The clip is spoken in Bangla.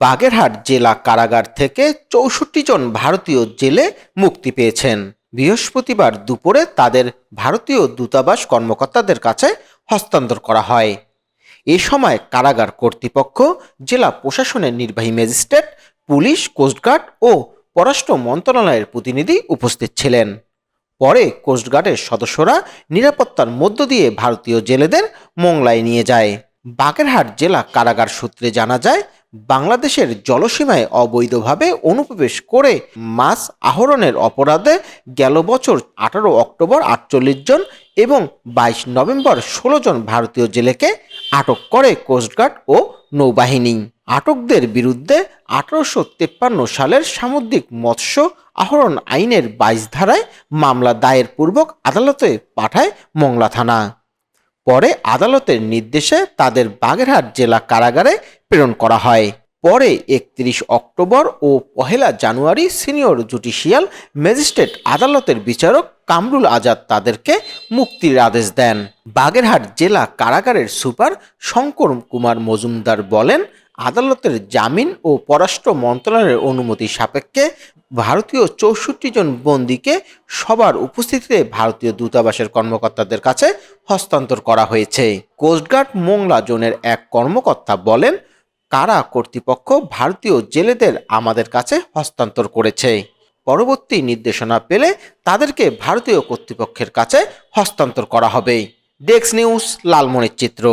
বাগেরহাট জেলা কারাগার থেকে চৌষট্টি জন ভারতীয় জেলে মুক্তি পেয়েছেন। বৃহস্পতিবার দুপুরে তাদের ভারতীয় দূতাবাস কর্মকর্তাদের কাছে হস্তান্তর করা হয়। এ সময় কারাগার কর্তৃপক্ষ, জেলা প্রশাসনের নির্বাহী ম্যাজিস্ট্রেট, পুলিশ, কোস্টগার্ড ও পররাষ্ট্র মন্ত্রণালয়ের প্রতিনিধি উপস্থিত ছিলেন। পরে কোস্টগার্ডের সদস্যরা নিরাপত্তার মধ্য দিয়ে ভারতীয় জেলেদের মোংলায় নিয়ে যায়। বাগেরহাট জেলা কারাগার সূত্রে জানা যায় বাংলাদেশের জলসীমায় অবৈধভাবে অনুপ্রবেশ করে মাছ আহরণের অপরাধে গেল বছর আঠারো অক্টোবর আটচল্লিশ জন এবং বাইশ নভেম্বর ষোলো জন ভারতীয় জেলেকে আটক করে কোস্টগার্ড ও নৌবাহিনী। আটকদের বিরুদ্ধে আঠারোশো তেপ্পান্ন সালের সামুদ্রিক মৎস্য আহরণ আইনের বাইশ ধারায় মামলা দায়ের পূর্বক আদালতে পাঠায় মংলা থানা। পরে আদালতের নির্দেশে তাদের বাগেরহাট জেলা কারাগারে প্রেরণ করা হয়। পরে একত্রিশ অক্টোবর ও পহেলা জানুয়ারি সিনিয়র জুডিশিয়াল ম্যাজিস্ট্রেট আদালতের বিচারক কামরুল আজাদ তাদেরকে মুক্তির আদেশ দেন। বাগেরহাট জেলা কারাগারের সুপার শঙ্কর কুমার মজুমদার বলেন আদালতের জামিন ও পররাষ্ট্র মন্ত্রণালয়ের অনুমতি সাপেক্ষে ভারতীয় চৌষট্টি জন বন্দীকে সবার উপস্থিতিতে ভারতীয় দূতাবাসের কর্মকর্তাদের কাছে হস্তান্তর করা হয়েছে। কোস্টগার্ড মোংলা জোনের এক কর্মকর্তা বলেন, কারা কর্তৃপক্ষ ভারতীয় জেলেদের আমাদের কাছে হস্তান্তর করেছে? পরবর্তী নির্দেশনা পেলে তাদেরকে ভারতীয় কর্তৃপক্ষের কাছে হস্তান্তর করা হবে। ডেক্স নিউজ লালমনির চিত্র